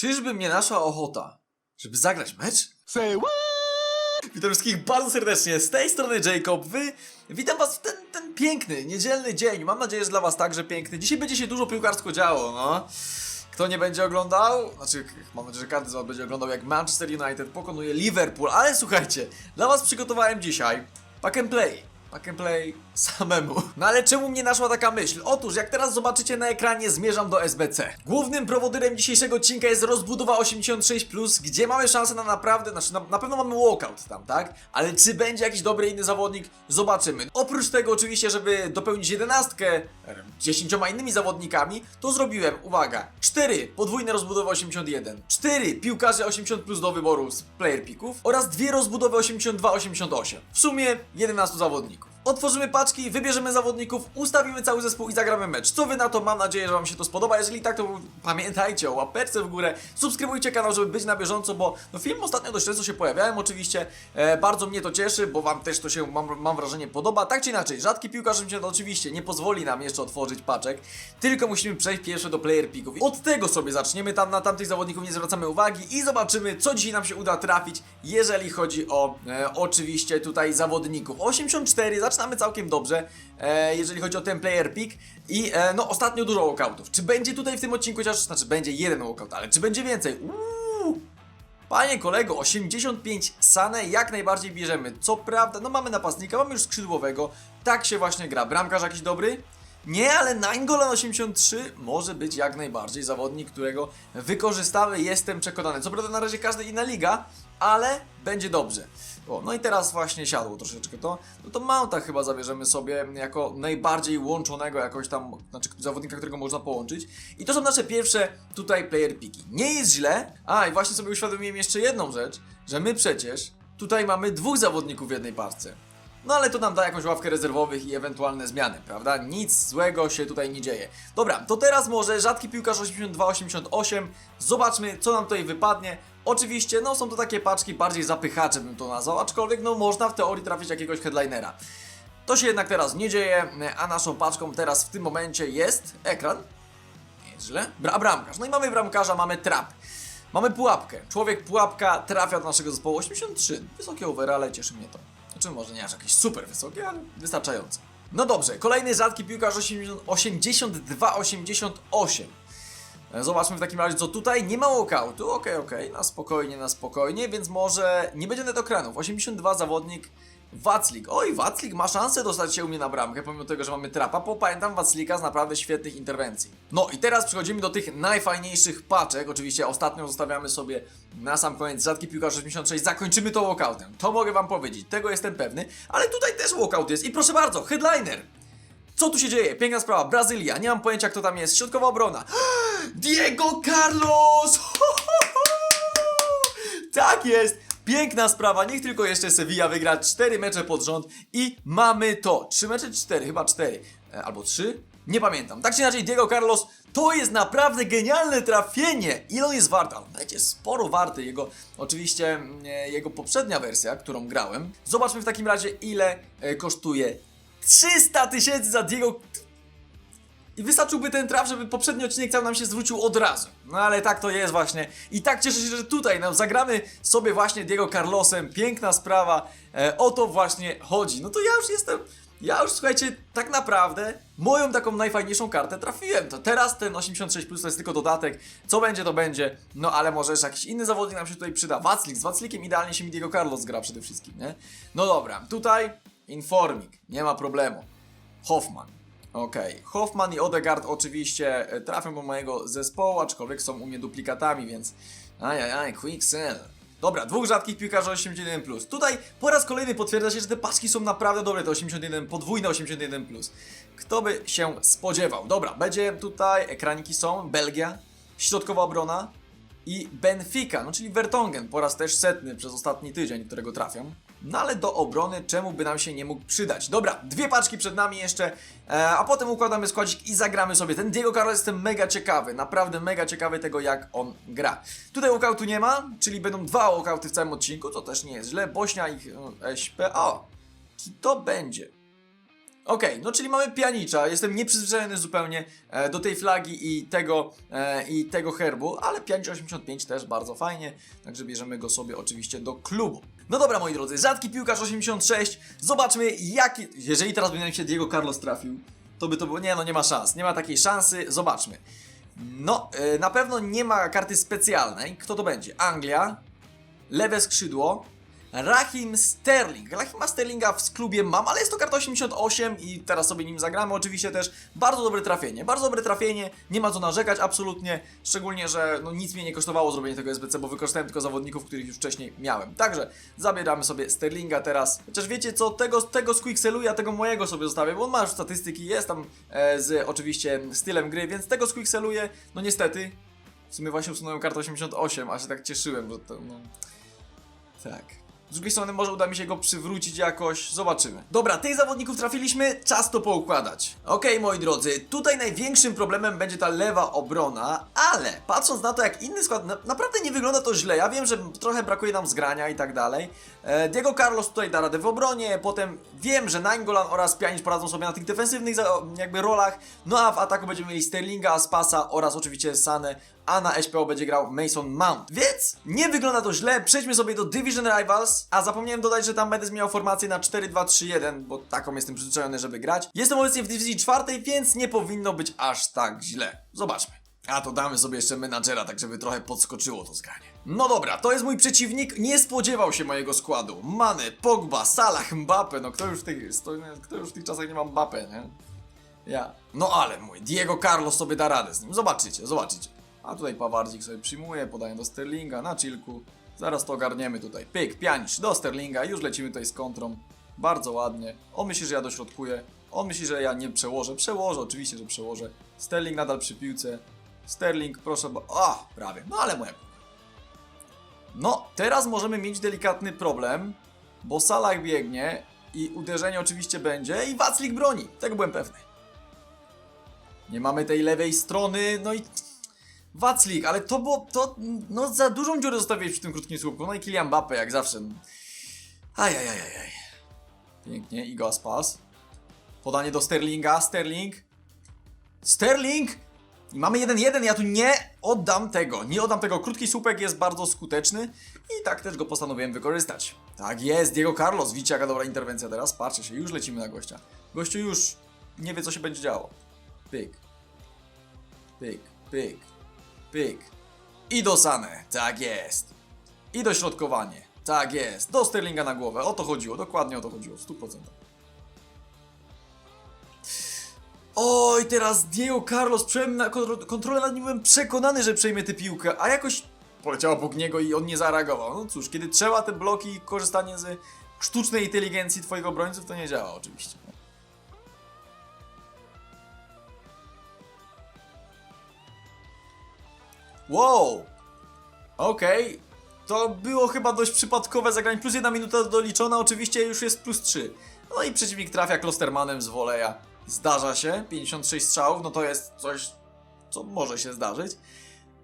Czyżby mnie naszła ochota, żeby zagrać mecz? Say what? Witam wszystkich bardzo serdecznie, z tej strony Jacob, wy, witam was w ten, ten piękny, niedzielny dzień, mam nadzieję, że dla was także piękny. Dzisiaj będzie się dużo piłkarsko działo, no. Kto nie będzie oglądał, znaczy mam nadzieję, że każdy z was będzie oglądał jak Manchester United pokonuje Liverpool, ale słuchajcie, dla was przygotowałem dzisiaj pack and play. Pack and play samemu. No ale czemu mnie naszła taka myśl? Otóż, jak teraz zobaczycie na ekranie, zmierzam do SBC. Głównym prowodyrem dzisiejszego odcinka jest rozbudowa 86+, gdzie mamy szansę na naprawdę, znaczy na, na pewno mamy walkout tam, tak? Ale czy będzie jakiś dobry inny zawodnik? Zobaczymy. Oprócz tego oczywiście, żeby dopełnić jedenastkę dziesięcioma innymi zawodnikami, to zrobiłem, uwaga, 4 podwójne rozbudowy 81, 4 piłkarze 80 plus do wyboru z player picków oraz dwie rozbudowy 82-88. W sumie 11 zawodników. México. Otworzymy paczki, wybierzemy zawodników, ustawimy cały zespół i zagramy mecz. Co wy na to? Mam nadzieję, że wam się to spodoba. Jeżeli tak, to pamiętajcie o łapeczce w górę, subskrybujcie kanał, żeby być na bieżąco, bo no, film ostatnio dość często się pojawiałem oczywiście. E, bardzo mnie to cieszy, bo wam też to się, mam, mam wrażenie, podoba. Tak czy inaczej, rzadki piłkarz się oczywiście nie pozwoli nam jeszcze otworzyć paczek, tylko musimy przejść pierwsze do player picków. Od tego sobie zaczniemy, tam na tamtych zawodników nie zwracamy uwagi i zobaczymy, co dzisiaj nam się uda trafić, jeżeli chodzi o e, oczywiście tutaj zawodników. 84, zaczynamy całkiem dobrze, e, jeżeli chodzi o ten player pick i e, no ostatnio dużo walkoutów. Czy będzie tutaj w tym odcinku chociaż, znaczy będzie jeden walkout, ale czy będzie więcej? Uuu. Panie kolego, 85 Sane jak najbardziej bierzemy. Co prawda, no mamy napastnika, mamy już skrzydłowego. Tak się właśnie gra. Bramkarz jakiś dobry? Nie, ale Nainggolan 83 może być jak najbardziej zawodnik, którego wykorzystamy, jestem przekonany. Co prawda na razie każda inna liga, ale będzie dobrze. O, no i teraz właśnie siadło troszeczkę to. No to Mounta chyba zabierzemy sobie jako najbardziej łączonego jakoś tam, znaczy zawodnika, którego można połączyć. I to są nasze pierwsze tutaj player piki. Nie jest źle. A, i właśnie sobie uświadomiłem jeszcze jedną rzecz, że my przecież tutaj mamy dwóch zawodników w jednej parce. No ale to nam da jakąś ławkę rezerwowych i ewentualne zmiany, prawda? Nic złego się tutaj nie dzieje. Dobra, to teraz może rzadki piłkarz 82-88. Zobaczmy, co nam tutaj wypadnie. Oczywiście, no są to takie paczki bardziej zapychacze bym to nazwał, aczkolwiek no można w teorii trafić jakiegoś headlinera. To się jednak teraz nie dzieje, a naszą paczką teraz w tym momencie jest ekran. Nie jest źle. Bra bramkarz. No i mamy bramkarza, mamy trap. Mamy pułapkę. Człowiek pułapka trafia do naszego zespołu 83. Wysokie overale, cieszy mnie to. Znaczy może nie aż jakieś super wysokie, ale wystarczające. No dobrze, kolejny rzadki piłkarz 82-88. E, Zobaczmy w takim razie co tutaj. Nie ma walkoutu, okej, okej, na spokojnie, na spokojnie, więc może nie będzie net ekranów. 82 zawodnik Waclik. Oj, Waclik ma szansę dostać się u mnie na bramkę, pomimo tego, że mamy trapa, bo pamiętam Waclika z naprawdę świetnych interwencji. No i teraz przechodzimy do tych najfajniejszych paczek. Oczywiście ostatnią zostawiamy sobie na sam koniec rzadki piłkarz 86. Zakończymy to walkoutem. To mogę wam powiedzieć, tego jestem pewny, ale tutaj też walkout jest i proszę bardzo, headliner. Co tu się dzieje? Piękna sprawa. Brazylia. Nie mam pojęcia, kto tam jest. Środkowa obrona. Diego Carlos! Tak jest! Piękna sprawa. Niech tylko jeszcze Sevilla wygra 4 mecze pod rząd i mamy to. 3 mecze, 4, chyba 4. E, albo 3? Nie pamiętam. Tak czy inaczej, Diego Carlos to jest naprawdę genialne trafienie. Ile on jest wart? Będzie sporo warty. Jego, oczywiście, mm, e, jego poprzednia wersja, którą grałem. Zobaczmy w takim razie, ile e, kosztuje 300 tysięcy za Diego. I wystarczyłby ten traf, żeby poprzedni odcinek cały nam się zwrócił od razu. No ale tak to jest właśnie. I tak cieszę się, że tutaj nam zagramy sobie właśnie Diego Carlosem. Piękna sprawa. E, o to właśnie chodzi. No to ja już jestem. Ja już słuchajcie, tak naprawdę moją taką najfajniejszą kartę trafiłem. To teraz ten 86 plus to jest tylko dodatek. Co będzie, to będzie. No ale może jeszcze jakiś inny zawodnik nam się tutaj przyda. Waclik. Z Waclikiem idealnie się mi Diego Carlos gra przede wszystkim, nie? No dobra, tutaj Informik. Nie ma problemu. Hoffman. Okej, Hoffman i Odegaard oczywiście e, trafią do mojego zespołu, aczkolwiek są u mnie duplikatami, więc ajajaj, quick sell. Dobra, dwóch rzadkich piłkarzy 81+. Tutaj po raz kolejny potwierdza się, że te paczki są naprawdę dobre, te 81, podwójne 81+. Kto by się spodziewał? Dobra, będzie tutaj, ekraniki są, Belgia, środkowa obrona i Benfica, no czyli Vertonghen, po raz też setny przez ostatni tydzień, którego trafiam. No ale do obrony czemu by nam się nie mógł przydać? Dobra, dwie paczki przed nami jeszcze, e, a potem układamy składzik i zagramy sobie. Ten Diego Carlos jestem mega ciekawy, naprawdę mega ciekawy tego jak on gra. Tutaj walkoutu nie ma, czyli będą dwa walkouty w całym odcinku, to też nie jest źle. Bośnia i e, SP, o, to będzie. Okej, no czyli mamy pianicza, jestem nieprzyzwyczajony zupełnie e, do tej flagi i tego, e, i tego herbu, ale pianicz 85 też bardzo fajnie, także bierzemy go sobie oczywiście do klubu. No dobra moi drodzy, rzadki piłkarz 86, zobaczmy jaki, jeżeli teraz by nam się Diego Carlos trafił, to by to było, nie no nie ma szans, nie ma takiej szansy, zobaczmy. No, e, na pewno nie ma karty specjalnej, kto to będzie? Anglia, lewe skrzydło, Rahim Sterling. Rahima Sterlinga w klubie mam, ale jest to karta 88 i teraz sobie nim zagramy. Oczywiście też bardzo dobre trafienie. Bardzo dobre trafienie, nie ma co narzekać absolutnie. Szczególnie, że no, nic mnie nie kosztowało zrobienie tego SBC, bo wykorzystałem tylko zawodników, których już wcześniej miałem. Także zabieramy sobie Sterlinga teraz. Chociaż wiecie co, tego, tego z Quickselu ja tego mojego sobie zostawię, bo on ma już statystyki, jest tam e, z oczywiście stylem gry, więc tego z. No niestety, w sumie właśnie usunąłem kartę 88, a się tak cieszyłem, że to no... Tak. Z drugiej strony może uda mi się go przywrócić jakoś, zobaczymy. Dobra, tych zawodników trafiliśmy, czas to poukładać. Okej, moi drodzy, tutaj największym problemem będzie ta lewa obrona, ale patrząc na to jak inny skład, na, naprawdę nie wygląda to źle. Ja wiem, że trochę brakuje nam zgrania i tak dalej. E, Diego Carlos tutaj da radę w obronie, potem wiem, że Nainggolan oraz Pjanic poradzą sobie na tych defensywnych jakby rolach, no a w ataku będziemy mieli Sterlinga, Spasa oraz oczywiście Sanę, a na SPO będzie grał Mason Mount. Więc nie wygląda to źle. Przejdźmy sobie do Division Rivals. A zapomniałem dodać, że tam Medes miał formację na 4-2-3-1, bo taką jestem przyzwyczajony, żeby grać. Jestem obecnie w dywizji czwartej, więc nie powinno być aż tak źle. Zobaczmy. A to damy sobie jeszcze menadżera, tak żeby trochę podskoczyło to zgranie. No dobra, to jest mój przeciwnik. Nie spodziewał się mojego składu. Mane, Pogba, Salah, Mbappe. No kto już w tych, kto już w tych czasach nie ma Mbappe, nie? Ja. No ale mój Diego Carlos sobie da radę z nim. Zobaczycie, zobaczycie. A tutaj Pawardzik sobie przyjmuje, podaje do Sterlinga na chillku. Zaraz to ogarniemy tutaj. Pyk, pianicz do Sterlinga, już lecimy tutaj z kontrą. Bardzo ładnie. On myśli, że ja dośrodkuję. On myśli, że ja nie przełożę. Przełożę, oczywiście, że przełożę. Sterling nadal przy piłce. Sterling, proszę, bo... A, prawie. No ale moja. No, teraz możemy mieć delikatny problem, bo Salah biegnie i uderzenie oczywiście będzie i Waclik broni. Tego byłem pewny. Nie mamy tej lewej strony, no i Waclik, ale to było, to, no za dużą dziurę zostawiłeś przy tym krótkim słupku, no i Kylian Mbappe jak zawsze. Ajajajajaj. Pięknie, Igo Aspas. Podanie do Sterlinga, Sterling. Sterling! I mamy 1-1, ja tu nie oddam tego, nie oddam tego. Krótki słupek jest bardzo skuteczny i tak też go postanowiłem wykorzystać. Tak jest, Diego Carlos, widzicie jaka dobra interwencja teraz? Patrzcie się, już lecimy na gościa. Gościu już nie wie co się będzie działo. Pyk. Pyk, pyk, pyk. I do Sane, tak jest. I dośrodkowanie, tak jest. Do Sterlinga na głowę, o to chodziło, dokładnie o to chodziło, w 100%. Oj, teraz Diego Carlos przejął na kontro- kontrolę nad nim, byłem przekonany, że przejmie tę piłkę, a jakoś poleciała obok niego i on nie zareagował. No cóż, kiedy trzeba te bloki i korzystanie z sztucznej inteligencji twoich obrońców, to nie działa oczywiście. Wow! Okej, to było chyba dość przypadkowe zagranie. Plus jedna minuta doliczona, oczywiście już jest plus 3. No i przeciwnik trafia Klostermanem z woleja. Zdarza się, 56 strzałów, no to jest coś, co może się zdarzyć.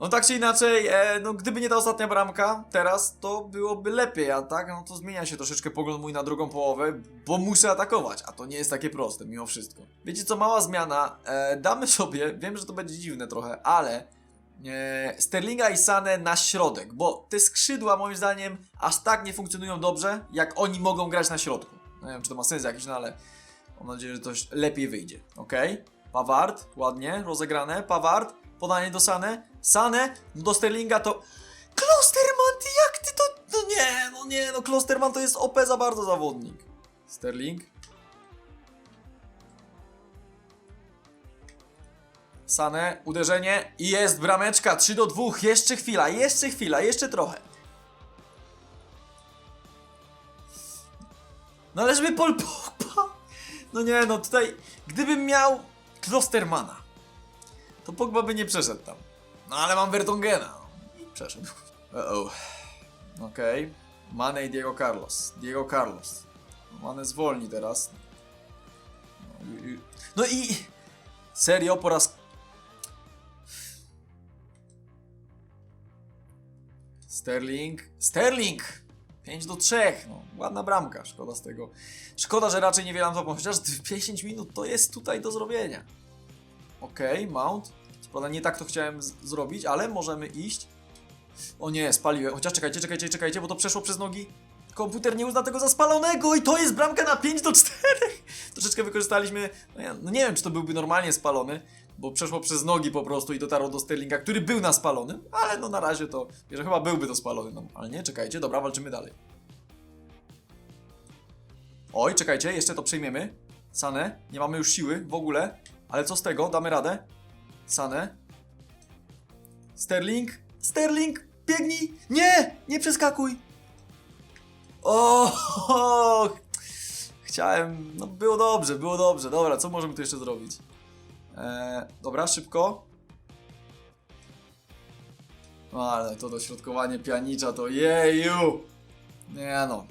No tak czy inaczej, e, no gdyby nie ta ostatnia bramka teraz, to byłoby lepiej, a tak, no to zmienia się troszeczkę pogląd mój na drugą połowę, bo muszę atakować, a to nie jest takie proste mimo wszystko. Wiecie co, mała zmiana, e, damy sobie, wiem, że to będzie dziwne trochę, ale Sterlinga i Sanę na środek, bo te skrzydła moim zdaniem aż tak nie funkcjonują dobrze, jak oni mogą grać na środku. No, nie wiem, czy to ma sens jakiś, no ale mam nadzieję, że coś lepiej wyjdzie. Ok? Paward, ładnie, rozegrane. Paward, podanie do Sane. Sane, do Sterlinga to... Klosterman, ty jak ty to... No nie, no nie, no Klosterman to jest OP za bardzo zawodnik. Sterling. Sane, uderzenie i jest brameczka 3 do 2. Jeszcze chwila, jeszcze chwila, jeszcze trochę. No ale żeby Paul Pogba... No nie, no tutaj... Gdybym miał Klostermana, to Pogba by nie przeszedł tam. No ale mam Vertongena. I przeszedł. Uh-oh. Okej. Mane i Diego Carlos. Diego Carlos. Mane zwolni teraz. No i- No i... Serio, po raz... Sterling. Sterling! 5 do 3. No, ładna bramka, szkoda z tego. Szkoda, że raczej niewiele nam to. Chociaż 10 minut to jest tutaj do zrobienia. Okej, mount. Prawda nie tak to chciałem zrobić, ale możemy iść. O nie, spaliłem. Chociaż czekajcie, czekajcie, czekajcie, bo to przeszło przez nogi. Komputer nie uzna tego za spalonego i to jest bramka na 5 do 4. Troszeczkę wykorzystaliśmy. No, ja, no nie wiem, czy to byłby normalnie spalony, bo przeszło przez nogi po prostu i dotarło do Sterlinga, który był na spalonym, ale no na razie to, że chyba byłby to spalony normalnie. Czekajcie, dobra, walczymy dalej. Oj, czekajcie, jeszcze to przejmiemy. Sanę, nie mamy już siły w ogóle, ale co z tego, damy radę. Sanę. Sterling, Sterling, biegnij! Nie, nie przeskakuj! O, chciałem, no było dobrze, było dobrze. Dobra, co możemy tu jeszcze zrobić? Eee, dobra, szybko. No, ale to dośrodkowanie pianicza to jeju! Nie no.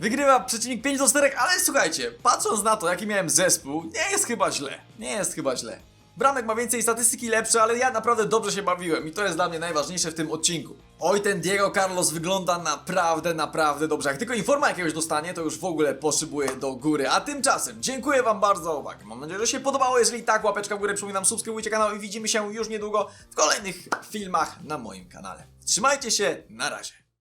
Wygrywa przeciwnik 5 do 4, ale słuchajcie, patrząc na to, jaki miałem zespół, nie jest chyba źle. Nie jest chyba źle. Bramek ma więcej statystyki lepsze, ale ja naprawdę dobrze się bawiłem i to jest dla mnie najważniejsze w tym odcinku. Oj, ten Diego Carlos wygląda naprawdę, naprawdę dobrze. Jak tylko informa jakiegoś dostanie, to już w ogóle poszybuje do góry. A tymczasem dziękuję wam bardzo za uwagę. Mam nadzieję, że się podobało. Jeżeli tak, łapeczka w górę, przypominam, subskrybujcie kanał i widzimy się już niedługo w kolejnych filmach na moim kanale. Trzymajcie się, na razie.